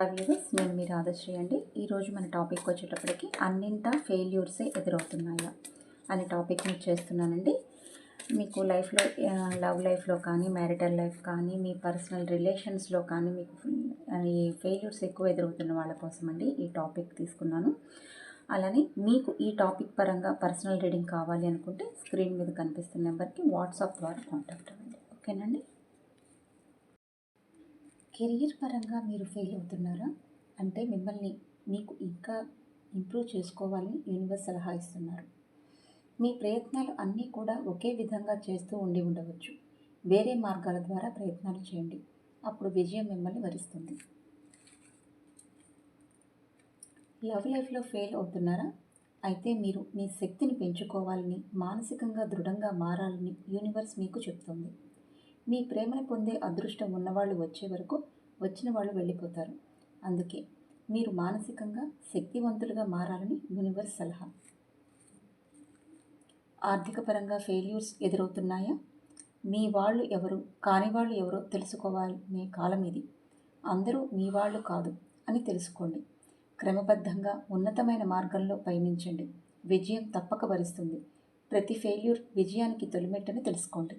Viewers నేను మీ రాధశ్రీ అండి. ఈరోజు మన టాపిక్ వచ్చేటప్పటికి అన్నింటా ఫెయిల్యూర్సే ఎదురవుతున్నాయా అనే టాపిక్ని చేస్తున్నానండి. మీకు లైఫ్లో లవ్ లైఫ్లో కానీ మ్యారిటల్ లైఫ్ కానీ మీ పర్సనల్ రిలేషన్స్లో కానీ మీకు ఈ ఫెయిల్యూర్స్ ఎక్కువ ఎదురవుతున్న వాళ్ళ కోసం అండి ఈ టాపిక్ తీసుకున్నాను. అలానే మీకు ఈ టాపిక్ పరంగా పర్సనల్ రీడింగ్ కావాలి అనుకుంటే స్క్రీన్ మీద కనిపిస్తున్న నెంబర్కి వాట్సాప్ ద్వారా కాంటాక్ట్ అవ్వండి. ఓకేనండి కెరియర్ పరంగా మీరు ఫెయిల్ అవుతున్నారా? అంటే మిమ్మల్ని మీకు ఇంకా ఇంప్రూవ్ చేసుకోవాలని యూనివర్స్ సలహా ఇస్తున్నారు. మీ ప్రయత్నాలు అన్నీ కూడా ఒకే విధంగా చేస్తూ ఉండి ఉండవచ్చు. వేరే మార్గాల ద్వారా ప్రయత్నాలు చేయండి. అప్పుడు విజయం మిమ్మల్ని వరిస్తుంది. లవ్ లైఫ్లో ఫెయిల్ అవుతున్నారా? అయితే మీరు మీ శక్తిని పెంచుకోవాలని మానసికంగా దృఢంగా మారాలని యూనివర్స్ మీకు చెప్తుంది. మీ ప్రేమను పొందే అదృష్టం ఉన్నవాళ్ళు వచ్చే వరకు వచ్చిన వాళ్ళు వెళ్ళిపోతారు. అందుకే మీరు మానసికంగా శక్తివంతులుగా మారాలని యూనివర్స్ సలహా. ఆర్థిక పరంగా ఫెయిల్యూర్స్ ఎదురవుతున్నాయా? మీ వాళ్ళు ఎవరు? కాని వాళ్ళు ఎవరో తెలుసుకోవాలనే కాలం ఇది. అందరూ మీ వాళ్ళు కాదు అని తెలుసుకోండి. క్రమబద్ధంగా ఉన్నతమైన మార్గంలో పయనించండి. విజయం తప్పక వరిస్తుంది. ప్రతి ఫెయిల్యూర్ విజయానికి తొలిమెట్టని తెలుసుకోండి.